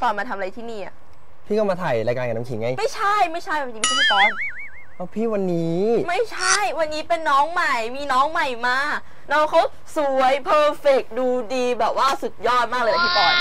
ปอนมาทำอะไรที่นี่อะพี่ก็มาถ่ายรายการกับน้ำขิงไงไม่ใช่ไม่ใช่วันนี้ไม่ใช่พี่ปอนเอาพี่วันนี้ไม่ใช่ วันนี้เป็นน้องใหม่มีน้องใหม่มาน้องเขาสวยเพอร์เฟกดูดีแบบว่าสุดยอดมากเลยนะพี่ปอน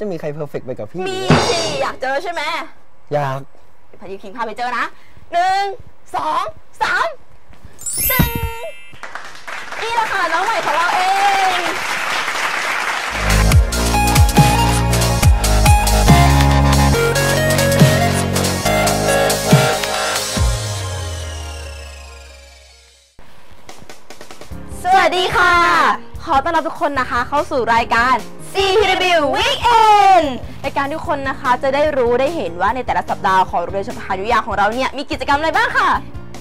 จะมีใครเพอร์เฟกต์ไปกับพี่มีสิอยากเจอใช่ไหมอยากพายุคิงพาไปเจอนะหนึ่งสองสามตึ้งนี่แหละค่ะน้องใหม่ของเราเอง ต้อนรับทุกคนนะคะ เข้าสู่รายการ CPW Weekend รายการทุกคนนะคะจะได้รู้ได้เห็นว่าในแต่ละสัปดาห์ของรงเรือชมพายุยาของเราเนี่ยมีกิจกรรมอะไรบ้างค่ะ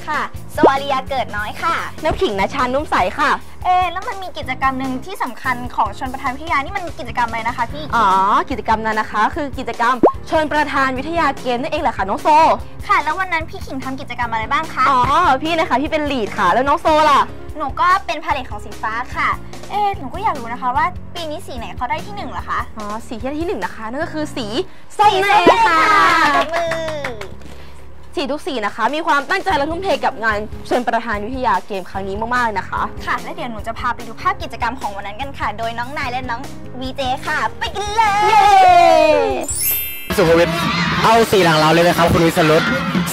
ค่ะ สวารียาเกิดน้อยค่ะ น้ำขิงนะชานุ่มใสค่ะ เอ๊ะแล้วมันมีกิจกรรมหนึ่งที่สำคัญของชนประทานวิทยานี่มันกิจกรรมอะไรนะคะพี่ อ๋อ กิจกรรมนั้นนะคะ คือกิจกรรมชนประธานวิทยาเกมนั่นเองแหละค่ะน้องโซ ค่ะ แล้ววันนั้นพี่ขิงทำกิจกรรมอะไรบ้างคะอ๋อ พี่นะคะพี่เป็นลีดค่ะ แล้วน้องโซล่ะ หนูก็เป็นพาเลทของสีฟ้าค่ะ เอ๊ะหนูก็อยากรู้นะคะว่าปีนี้สีไหนเขาได้ที่หนึ่งเหรอคะ อ๋อ สีที่ได้ที่หนึ่งนะคะ นั่นก็คือสีส้มนั่นเองค่ะตบมือ สีทุกสีนะคะ มีความตั้งใจและทุ่มเทกับงานเชิญประธานวิทยาเกมครั้งนี้มากๆเลยนะคะ ค่ะ แล้วเดี๋ยวหนูจะพาไปดูภาพกิจกรรมของวันนั้นกันค่ะ โดยน้องนายและน้องวีเจค่ะ ไปกันเลยสุภวิทย์เอาสีหลังเราเลยนะครับคุณวิสรุต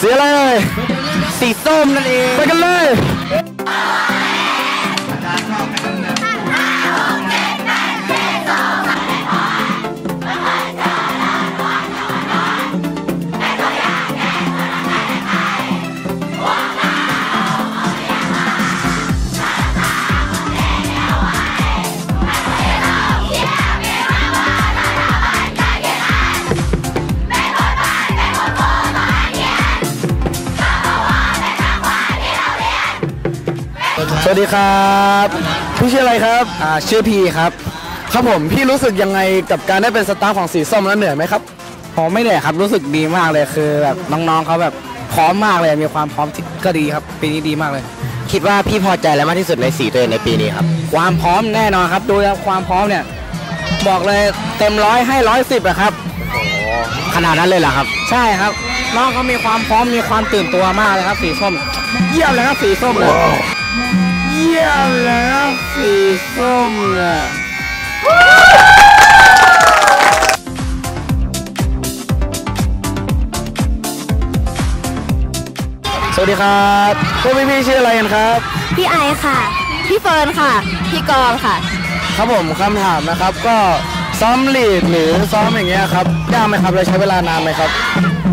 สีอะไรเอ่ยสีส้มนั่นเอง ไปกันเลย สวัสดีครับพี่ชื่ออะไรครับอ่าชื่อพีครับครับผมพี่รู้สึกยังไงกับการได้เป็นสตาฟของสีส้มแล้วเหนื่อยไหมครับผมไม่เหนื่อยครับรู้สึกดีมากเลยคือแบบน้องๆเขาแบบพร้อมมากเลยมีความพร้อมที่ก็ดีครับปีนี้ดีมากเลย คิดว่าพี่พอใจแล้วมากที่สุดในสีตัวเองในปีนี้ครับความพร้อมแน่นอนครับ ดูแล้วความพร้อมเนี่ยบอกเลยเต็มร้อยให้ร้อยสิบอะครับขนาดนั้นเลยเหรอครับ ใช่ครับน้องเขามีความพร้อมมีความตื่นตัวมากเลยครับสีส้ม เยี่ยมเลยครับสีส้มเลย เยี่ยมแล้วสีส้มเนี่ยสวัสดีครับพวกพี่ๆชื่ออะไรกันครับ พี่ไอค่ะ พี่เฟิร์นค่ะ พี่กองค่ะ ครับผมคำถามนะครับก็ซ้อมลีดหรือซ้อมอย่างเงี้ยครับยากไหมครับเราใช้เวลานานไหมครับ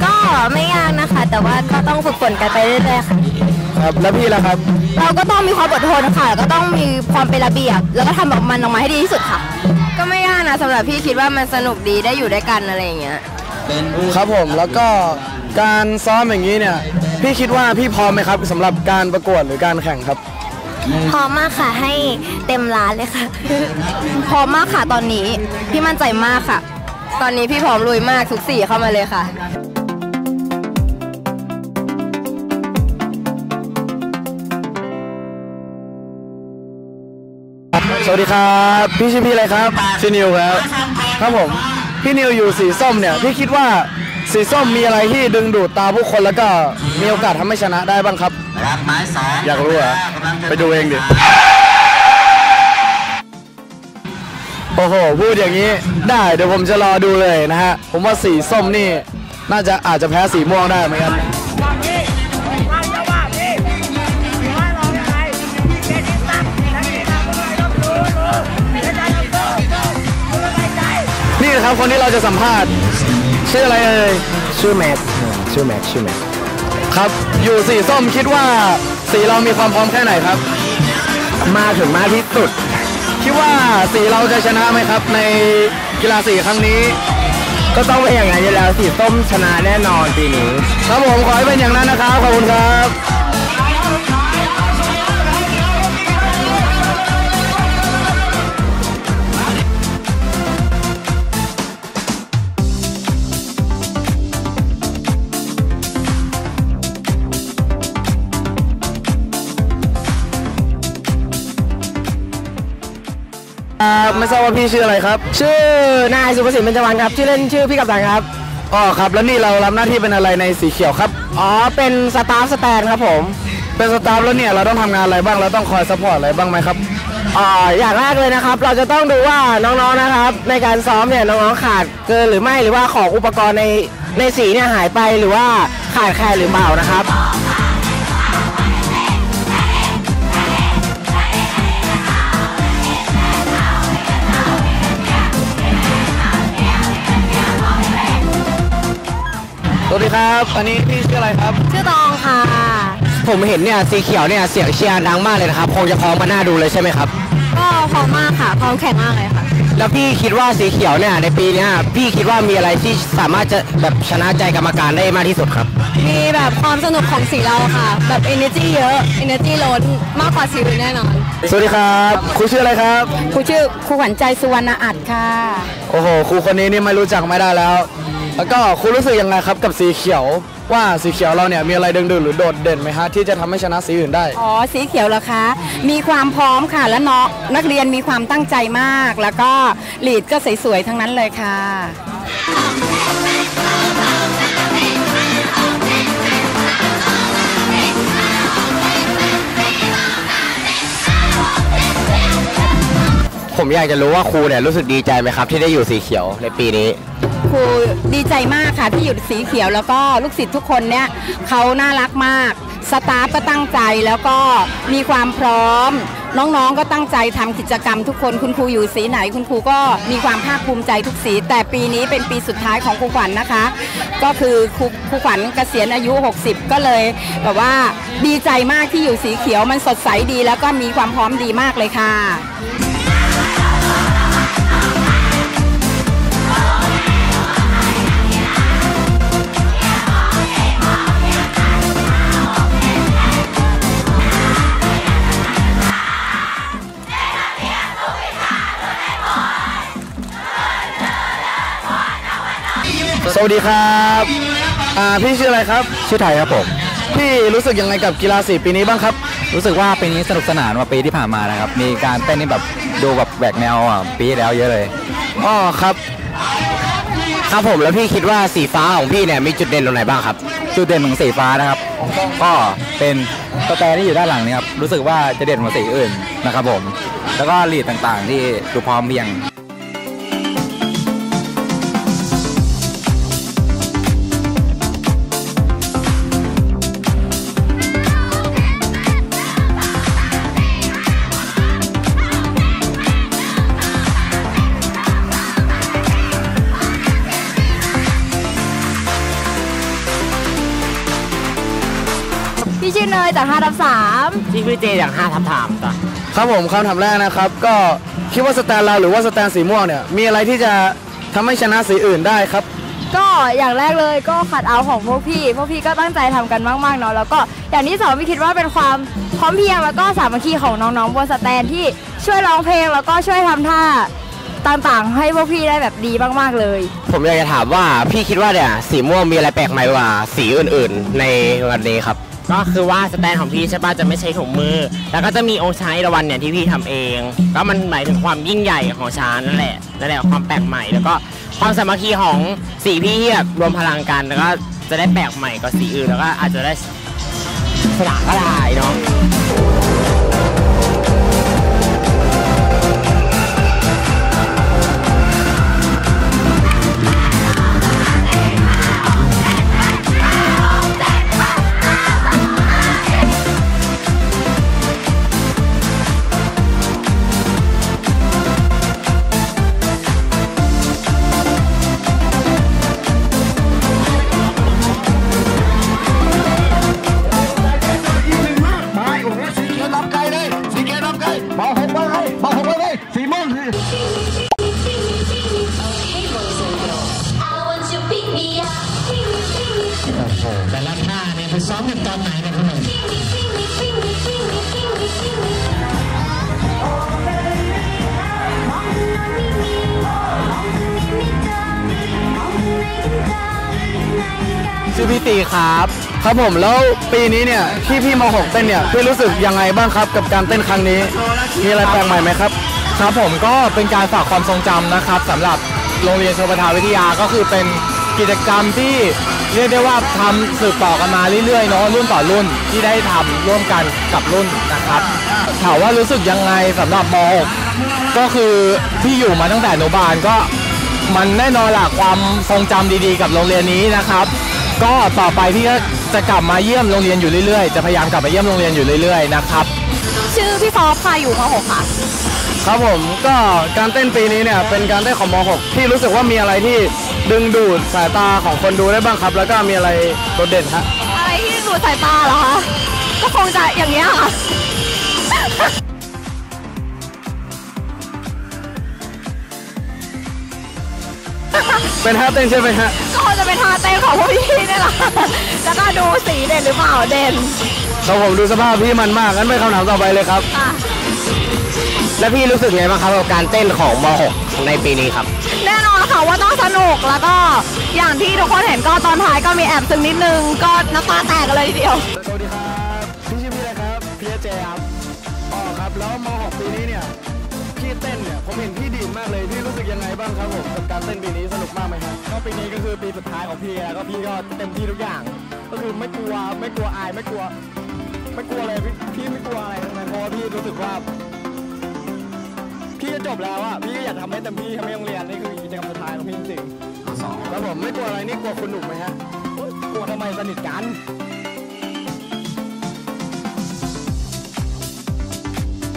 ก็ไม่ยากนะคะ แต่ว่าก็ต้องฝึกฝนกันไปเรื่อยๆค่ะ ครับแล้วพี่ล่ะครับ เราก็ต้องมีความอดทนค่ะก็ต้องมีความเป็นระเบียบ แล้วก็ทำออกมันออกมาให้ดีที่สุดค่ะ ก็ไม่ยากนะสำหรับพี่คิดว่ามันสนุกดีได้อยู่ด้วยกันอะไรอย่างเงี้ย ครับผมแล้วก็การซ้อมอย่างนี้เนี่ยพี่คิดว่าพี่พร้อมไหมครับสำหรับการประกวดหรือการแข่งครับ พร้อมมากค่ะให้เต็มร้านเลยค่ะ พร้อมมากค่ะตอนนี้ พี่มั่นใจมากค่ะ ตอนนี้พี่พร้อมลุยมากทุกสีเข้ามาเลยค่ะ วัสดีครับพี่ชื่อพี่อะไรครับชื่อนิวครับครับผมพี่นิวอยู่สีส้มเนี่ยพี่คิดว่าสีส้มมีอะไรที่ดึงดูดตาผู้คนแล้วก็มีโอกาสทำให้ชนะได้บ้างครับรับไม้สองอยากรู้เหรอไปดูเองดิโอ้โหพูดอย่างนี้ได้เดี๋ยวผมจะรอดูเลยนะฮะผมว่าสีส้มนี่น่าจะอาจจะแพ้สีม่วงได้เหมือนกัน นี่นะครับคนที่เราจะสัมภาษณ์ชื่ออะไรเอ่ยชื่อแม็กชื่อแม็กชื่อแม็กครับ อยู่สีส้มคิดว่าสีเรามีความพร้อมแค่ไหนครับ มาถึงมากที่สุด คิดว่าสีเราจะชนะไหมครับ ในกีฬาสีครั้งนี้ ก็ต้องเป็นอย่างนั้นอยู่แล้วสีส้มชนะแน่นอนปีนี้ ครับผมขอให้เป็นอย่างนั้นนะครับขอบคุณครับ ไม่ทราบว่าพี่ชื่ออะไรครับ ชื่อนายสุภสิทธิ์เบญจวรรณครับ ชื่อเล่นชื่อพี่กับตันครับ อ๋อครับ แล้วนี่เรารับหน้าที่เป็นอะไรในสีเขียวครับ อ๋อ เป็นสตาฟสแตนครับผม เป็นสตาฟแล้วเนี่ยเราต้องทำงานอะไรบ้าง เราต้องคอยซัพพอร์ตอะไรบ้างไหมครับอ่าอย่างแรกเลยนะครับ เราจะต้องดูว่าน้องๆนะครับ ในการซ้อมเนี่ยน้องๆขาดเกินหรือไม่หรือว่าของอุปกรณ์ในในสีเนี่ยหายไปหรือว่าขาดแคลนหรือเปล่านะครับ ครับ อันนี้พี่ชื่ออะไรครับ ชื่อตองค่ะ ผมเห็นเนี่ยสีเขียวเนี่ยเสียงเชียร์ดังมากเลยนะครับ คงจะพร้อมมาหน้าดูเลยใช่ไหมครับ ก็พร้อมมากค่ะพร้อมแข่งมากเลยค่ะ แล้วพี่คิดว่าสีเขียวเนี่ยในปีเนี้ยพี่คิดว่ามีอะไรที่สามารถจะแบบชนะใจกรรมการได้มากที่สุดครับ มีแบบความสนุกของสีเราค่ะ แบบ energy เยอะ energy ล้นมากกว่าสีอื่นแน่นอน สวัสดีครับครูชื่ออะไรครับ ครูชื่อครูขวัญใจสุวรรณอัดค่ะ โอ้โหครูคนนี้นี่ไม่รู้จักไม่ได้แล้ว แล้วก็คุณรู้สึกยังไงครับกับสีเขียว ว่าสีเขียวเราเนี่ยมีอะไรดึงดูดหรือโดดเด่นไหมฮะที่จะทำให้ชนะสีอื่นได้ อ๋อสีเขียวเหรอคะ มีความพร้อมค่ะ และน้องนักเรียนมีความตั้งใจมาก แล้วก็ลีดก็สวยๆทั้งนั้นเลยค่ะ ผมอยากจะรู้ว่าครูเนี่ยรู้สึกดีใจไหมครับ ที่ได้อยู่สีเขียวในปีนี้ ครูดีใจมากค่ะที่อยู่สีเขียวแล้วก็ลูกศิษย์ทุกคนเนี่ยเขาน่ารักมาก สตาฟก็ตั้งใจแล้วก็มีความพร้อม น้องๆก็ตั้งใจทำกิจกรรมทุกคนคุณครูอยู่สีไหน คุณครูก็มีความภาคภูมิใจทุกสี แต่ปีนี้เป็นปีสุดท้ายของครูขวัญนะคะ ก็คือครูครูขวัญเกษียณอายุ 60 ก็เลยแบบว่าดีใจมากที่อยู่สีเขียวมันสดใสดี แล้วก็มีความพร้อมดีมากเลยค่ะ สวัสดีครับอ่าพี่ชื่ออะไรครับ ชื่อไทยครับผม พี่รู้สึกยังไงกับกีฬาสีปีนี้บ้างครับ รู้สึกว่าปีนี้สนุกสนานกว่าปีที่ผ่านมานะครับ มีการเต้นนี่แบบดูแบบแหวกแนวอะปีที่แล้วเยอะเลย อ๋อครับ ครับผมแล้วพี่คิดว่าสีฟ้าของพี่เนี่ยมีจุดเด่นตรงไหนบ้างครับ จุดเด่นของสีฟ้านะครับ ก็เป็นสแตนที่อยู่ด้านหลังนี่ครับ รู้สึกว่าจะเด่นกว่าสีอื่นนะครับผม แล้วก็ลีดต่างๆ ที่ดูพร้อมเพรียง จาก5ทับ3ที่พี่เจอย่างห้าทับถามจ้ะครับผมคำถามแรกนะครับ ก็คิดว่าสแตนเราหรือว่าสแตนสีม่วงเนี่ย มีอะไรที่จะทำให้ชนะสีอื่นได้ครับ ก็อย่างแรกเลยก็ขัดเอาของพวกพี่ พวกพี่ก็ตั้งใจทำกันมากๆเนาะแล้วก็อย่างที่สองพี่คิดว่าเป็นความพร้อมเพรียงแล้วก็สามัคคีของน้องๆบนสแตนที่ช่วยร้องเพลงแล้วก็ช่วยทำท่าต่างๆ ให้พวกพี่ได้แบบดีมากๆเลย ผมอยากจะถามว่าพี่คิดว่าเนี่ยสีม่วงมีอะไรแปลกใหม่กว่าสีอื่นๆ ในวันนี้ครับ ก็คือว่าสแตนของพี่ใช่ป่ะจะไม่ใช้ถุงมือ แล้วก็จะมีองค์ชายระวันเนี่ยที่พี่ทำเอง ก็มันหมายถึงความยิ่งใหญ่ของชานั่นแหละนั่นแหละความแปลกใหม่ แล้วก็ความสามัคคีของสีพี่ที่แบบรวมพลังกันแล้วก็จะได้แปลกใหม่กว่าสีอื่นแล้วก็อาจจะได้สลากก็ได้เนาะ ชื่อพี่ตีครับ ครับผมแล้วปีนี้เนี่ยที่พี่ม .6 เต้นเนี่ยพี่รู้สึกยังไงบ้างครับกับการเต้นครั้งนี้ มีอะไรแปลกใหม่ไหมครับ ครับผมก็เป็นการฝากความทรงจำนะครับสำหรับโรงเรียนชลประทานวิทยาก็คือเป็นกิจกรรมที่เรียกได้ว่าทำสืบต่อกันมาเรื่อยๆเนาะรุ่นต่อรุ่นที่ได้ทำร่วมกันกับรุ่นนะครับถามว่ารู้สึกยังไงสำหรับม .6 ก็คือที่อยู่มาตั้งแต่อนุบาลก็ มันแน่นอนล่ะความทรงจำดีๆ กับโรงเรียนนี้นะครับ ก็ต่อไปพี่ก็จะกลับมาเยี่ยมโรงเรียนอยู่เรื่อยๆ จะพยายามกลับมาเยี่ยมโรงเรียนอยู่เรื่อยๆนะครับชื่อพี่ซอฟค่ะอยู่ม .6 ค่ะ ครับผมก็การเต้นปีนี้เนี่ยเป็นการเต้นของม .6 ที่รู้สึกว่ามีอะไรที่ดึงดูดสายตาของคนดูได้บ้างครับ แล้วก็มีอะไรโดดเด่นฮะอะไรที่ดูดสายตาเหรอคะก็คงจะอย่างนี้ยค่ะ เป็นท่าเต้นใช่ไหมฮะก็คงจะเป็นท่าเต้นของพวกพี่นี่แหละแล้วก็ดูสีเด่นหรือเปล่าเด่นครับผมดูสภาพพี่มันมากงั้นไปคำถามต่อไปเลยครับแล้วพี่รู้สึกไงบ้างครับกับการเต้นของม .6 ในปีนี้ครับ แน่นอนค่ะว่าต้องสนุกแล้วก็อย่างที่ทุกคนเห็นก็ตอนท้ายก็มีแอบซึ้งนิดนึงก็น้ำตาแตกกันเลยทีเดียว สวัสดีครับ พี่ชื่อพี่อะไรครับ พี่เจครับอ๋อครับ แล้วม .6 ปีนี้ เนี่ยพี่เต้นเนี่ยผมเห็นพี่ดีมากเลยพี่รู้สึกยังไงบ้างครับผมกับการเต้นปีนี้สนุกมากไหมครับก็ปีนี้ก็คือปีสุดท้ายของพี่แล้วก็พี่ก็เต็มที่ทุกอย่าง ก็คือไม่กลัวไม่กลัวอายไม่กลัว ไม่กลัวเลยพี่พี่ไม่กลัวอะไรทั้งนั้นเพราะว่าพี่รู้สึกว่า พี่จะจบแล้วอะพี่ก็อยากทำให้เต็มที่ทำให้โรงเรียนนี่คือกิจกรรมสุดท้ายของพี่จริงๆแล้วผมไม่กลัวอะไรนี่กลัวคุณหนุ่มไหมฮะกลัวทำไมสนิทกัน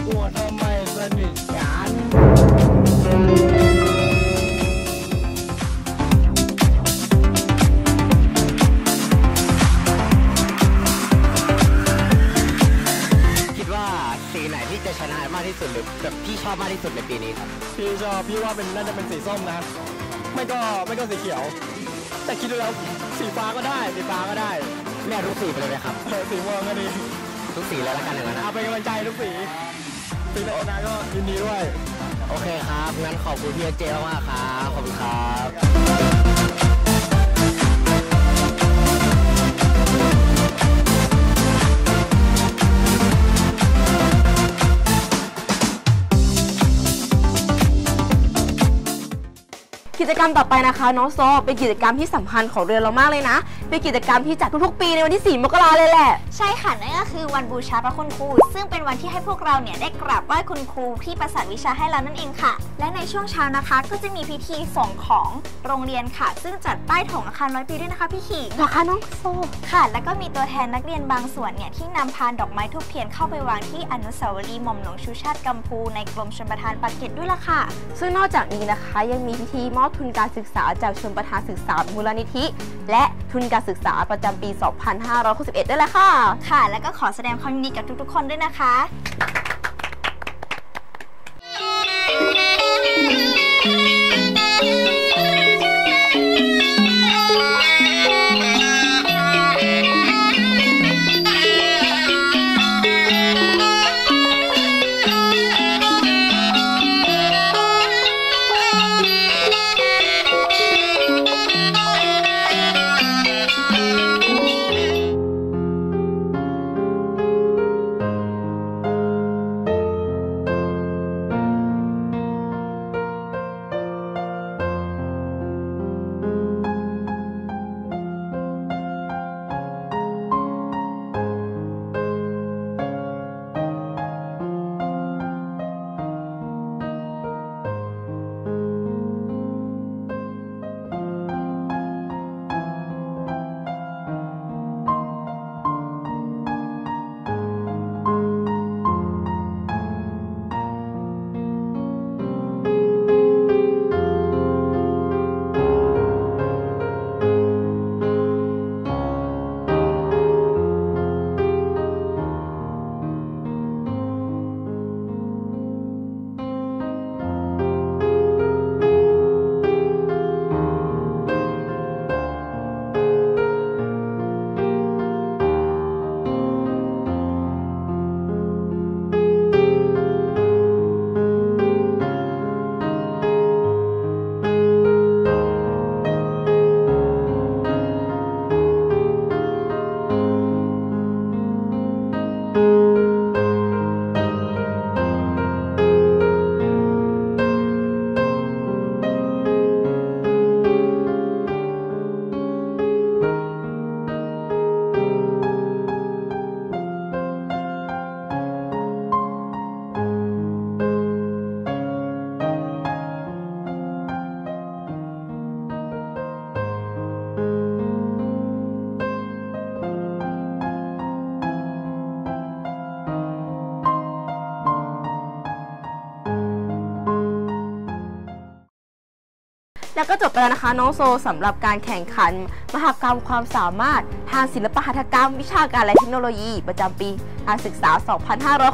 กลัวทำไมสนิทกัน คิดว่าสีไหนที่จะชนะมากที่สุดหรือแบบพี่ชอบมากที่สุดในปีนี้ครับ พี่ชอบพี่ว่าเป็นน่าจะเป็นสีส้มนะ ไม่ก็ไม่ก็สีเขียว แต่คิดดูแล้วสีฟ้าก็ได้ สีฟ้าก็ได้แม่ทุกสีไปเลยไหมครับ เออสีม่วงก็ดีทุกสีเลยแล้วกันอย่างนั้นนะ เอาเป็นกำลังใจทุกสีสีไหนชนะก็ยินดีด้วย โอเคครับ งั้นขอบคุณพี่เจมากๆครับ ขอบคุณครับ กิจกรรมต่อไปนะคะน้องโซเป็นกิจกรรมที่สำคัญของเรียนเรามากเลยนะ เป็นกิจกรรมที่จัดทุกๆ ปีในวันที่ 4 มกราเลยแหละ ใช่ค่ะ นั่นก็คือวันบูชาพระคุณครู ซึ่งเป็นวันที่ให้พวกเราเนี่ยได้กราบไหว้คุณครูที่ประสานวิชาให้เรานั่นเองค่ะ และในช่วงเช้านะคะ ก็จะมีพิธีส่งของโรงเรียนค่ะ ซึ่งจัดป้ายถงอาคารร้อยปีด้วยนะคะพี่ขิงเหรอคะน้องโซค่ะ แล้วก็มีตัวแทนนักเรียนบางส่วนเนี่ยที่นำพานดอกไม้ทูบเทียนเข้าไปวางที่อนุสาวรีย์หม่อมหลวงชูชาติกัมพู ในกรมชลประทานปากเกร็ดด้วยล่ะค่ะ ซึ่งนอกจากนี้นะคะยังมีพิธีมอบทุนการศึกษาจากชนประธานศึกษามูลนิธิ และทุนการศึกษาประจำปี 2561ด้วยแหละค่ะ ค่ะ แล้วก็ขอแสดงความยินดีกับทุกๆ คนด้วยนะคะ แล้วก็จบไปแล้วนะคะน้องโซสำหรับการแข่งขัน มหกรรมความสามารถทางศิลปหัตถกรรม วิชาการและเทคโนโลยี ประจำปีการศึกษา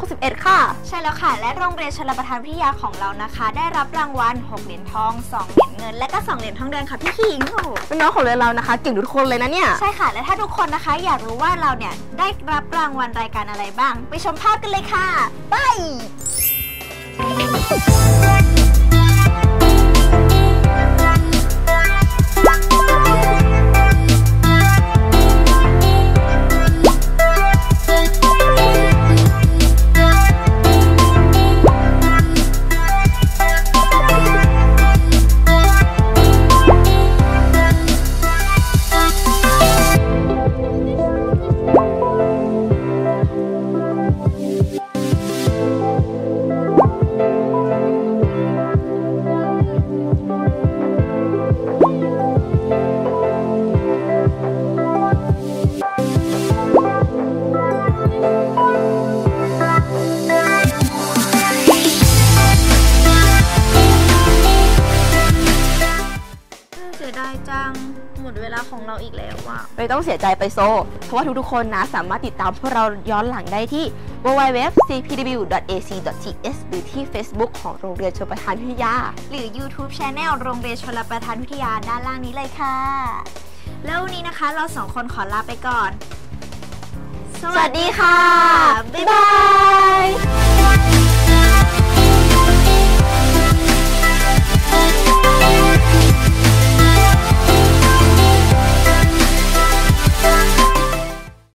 2561 ค่ะ ใช่แล้วค่ะ และโรงเรียนชลประทานวิทยาของเรานะคะ ได้รับรางวัล 6 เหรียญทอง 2 เหรียญเงิน และก็ 2 เหรียญทองแดงค่ะพี่ขิงโอ้โหน้องๆของเรียนเรานะคะ เก่งทุกคนเลยนะเนี่ย ใช่ค่ะ และถ้าทุกคนนะคะ อยากรู้ว่าเราเนี่ยได้รับรางวัลรายการอะไรบ้าง ไปชมภาพกันเลยค่ะ ไป ไม่ต้องเสียใจไปโซ เพราะว่าทุกๆคนนะสามารถติดตามพวกเราย้อนหลังได้ที่ www.cpw.ac.th หรือที่ Facebook ของโรงเรียนชลประทานวิทยา หรือ YouTube Channel โรงเรียนชลประทานวิทยาด้านล่างนี้เลยค่ะ แล้ววันนี้นะคะเราสองคนขอลาไปก่อน สวัสดีค่ะ บ๊ายบาย